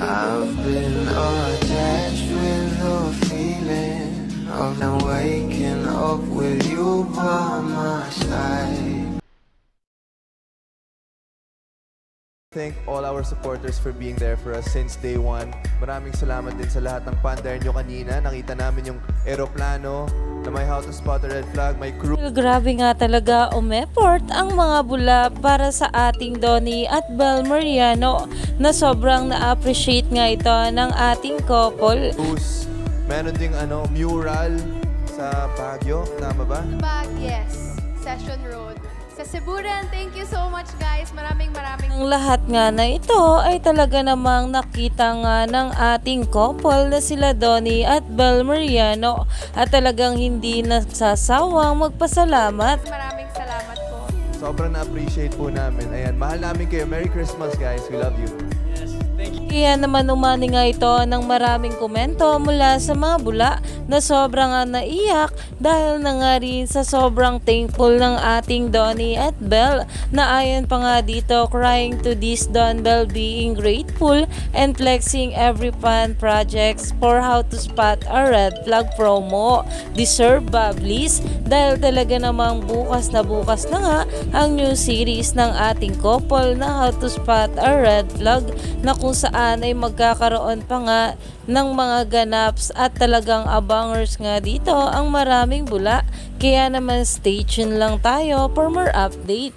I've been attached with the feeling of now waking up with you by my side. Thank all our supporters for being there for us since day one. Maraming salamat din sa lahat ng pandar nyo kanina. Nakita namin yung aeroplano na may how to spot a red flag, may crew. Grabe nga talaga umeport ang mga bula para sa ating Donnie at Bel Mariano na sobrang na-appreciate nga ito ng ating couple. Boost. Meron ding ano, mural sa Baguio. Tama ba? Bag, yes. Session Road. Sa Ceburan, thank you so much guys. Maraming maraming Ang lahat nga na ito ay talaga namang nakita nga ng ating couple na sila Donnie at Bel Mariano at talagang hindi nagsasawang magpasalamat maraming salamat. Sobrang na-appreciate po namin. Ayan, mahal namin kayo. Merry Christmas guys. We love you. Kaya naman umani nga ito ng maraming komento mula sa mga bula na sobrang nga naiyak dahil na nga rin sa sobrang thankful ng ating Donnie at Belle na ayon pa nga dito crying to this Don Bell being grateful and flexing every fan projects for how to spot a red flag promo. Deserve Bablis dahil talaga namang bukas na bukas na nga ang new series ng ating couple na how to spot a red flag na kung saan ay magkakaroon pa nga ng mga ganaps at talagang abangers nga dito ang maraming bula. Kaya naman stay tuned lang tayo for more update.